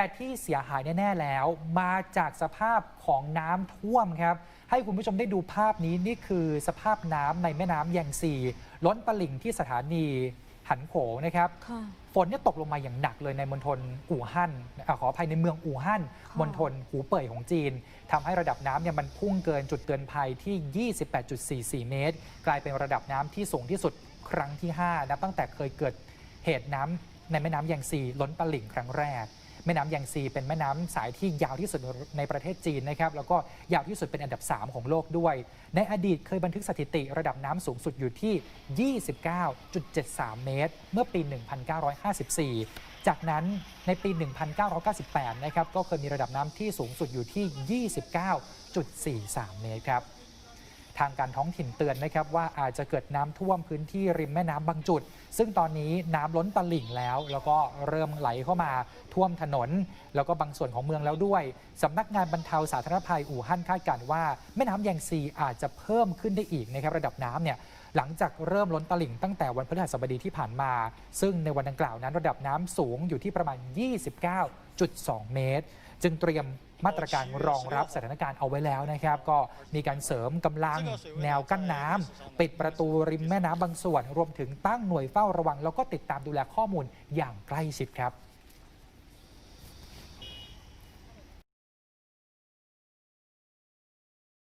แต่ที่เสียหายแน่ๆแล้ว มาจากสภาพของน้ำท่วมครับ ให้คุณผู้ชมได้ดูภาพนี้นี่คือสภาพน้ำในแม่น้ำแยงซีล้นตลิ่งที่สถานีหันโขนะครับค่ะฝนเนี่ยตกลงมาอย่างหนักเลยในมณฑลอู่ฮั่นอาขออภัยในเมืองอู่ฮั่นค่ะมณฑลหูเป่ยของจีนทำให้ระดับน้ำเนี่ยมันพุ่งเกินจุดเตือนภัยที่ 28.44 เมตร กลายเป็นระดับน้ำที่สูงที่สุดครั้งที่5นับตั้งแต่เคยเกิดเหตุน้ำในแม่น้ำแยงซีล้นตลิ่งครั้งแรก แม่น้ำแยงซีเป็นแม่น้ำสายที่ยาวที่สุดในประเทศจีนนะครับแล้วก็ยาวที่สุดเป็นอันดับ 3 ของโลกด้วย ในอดีตเคยบันทึกสถิติระดับน้ำสูงสุดอยู่ที่ 29.73 เมตร เมื่อปี 1954จากนั้นในปี 1998 นะครับ ก็เคยมีระดับน้ำที่สูงสุดอยู่ที่ 29.43 เมตรครับ ทางการท้องถิ่นเตือนนะครับว่าอาจจะเกิดน้ำท่วมพื้นที่ริมแม่น้ำบางจุด ซึ่งตอนนี้น้ำล้นตลิ่งแล้ว แล้วก็เริ่มไหลเข้ามาท่วมถนน แล้วก็บางส่วนของเมืองแล้วด้วยสำนักงานบรรเทาสาธารณภัยอู่ฮั่นคาดการณ์ว่าแม่น้ำแยงซีอาจจะเพิ่มขึ้นได้อีกนะครับระดับน้ำเนี่ยหลังจากเริ่มล้นตลิ่งตั้งแต่วันพฤหัสบดีที่ผ่านมา ซึ่งในวันดังกล่าวนั้นระดับน้ำสูงอยู่ที่ประมาณ 29.2 เมตร จึงเตรียมมาตรการรองรับสถานการณ์เอาไว้แล้วนะครับ ก็มีการเสริมกำลังแนวกั้นน้ำปิดประตูริมแม่น้ำบางส่วน รวมถึงตั้งหน่วยเฝ้าระวัง แล้วก็ติดตามดูแลข้อมูลอย่างใกล้ชิดครับ